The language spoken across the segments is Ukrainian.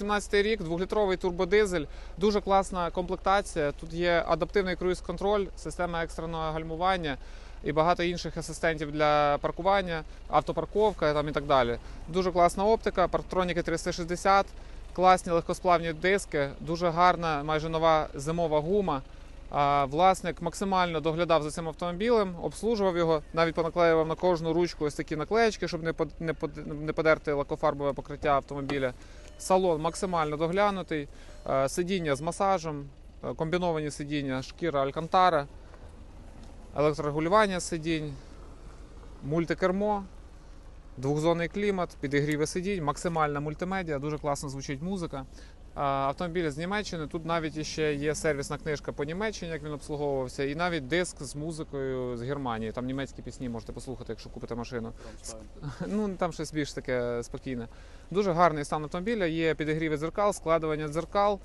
17 рік, двохлітровий турбодизель, дуже класна комплектація. Тут є адаптивний круїз-контроль, система екстреного гальмування і багато інших асистентів для паркування, автопарковка там і так далі. Дуже класна оптика, парктроніки 360, класні легкосплавні диски, дуже гарна, майже нова зимова гума. Власник максимально доглядав за цим автомобілем, обслужував його, навіть понаклеював на кожну ручку ось такі наклеєчки, щоб не подерти лакофарбове покриття автомобіля. Салон максимально доглянутий, е, сидіння з масажем, е, комбіновані сидіння, шкіра Алькантара, електрорегулювання сидінь, мультикермо, двохзонний клімат, підігріви сидінь, максимальна мультимедіа, дуже класно звучить музика. Автомобіль з Німеччини. Тут навіть ще є сервісна книжка по Німеччині, як він обслуговувався, і навіть диск з музикою з Германії. Там німецькі пісні можете послухати, якщо купите машину. Ну там щось більш таке спокійне. Дуже гарний стан автомобіля. Є підігріви дзеркал, складування дзеркал.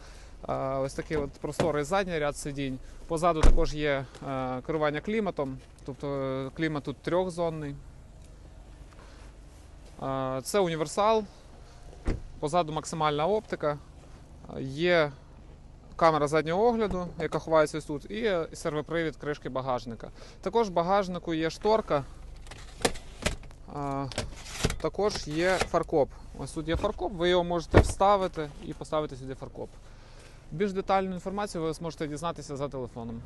Ось такий от просторий задній ряд сидінь. Позаду також є е, керування кліматом, тобто е, клімат тут трьохзонний. Це універсал. Позаду максимальна оптика. Є камера заднього огляду, яка ховається тут, і сервопривід кришки багажника. Також в багажнику є шторка. Також є фаркоп. Ось тут є фаркоп, ви його можете вставити і поставити сюди фаркоп. Більш детальну інформацію ви зможете дізнатися за телефоном.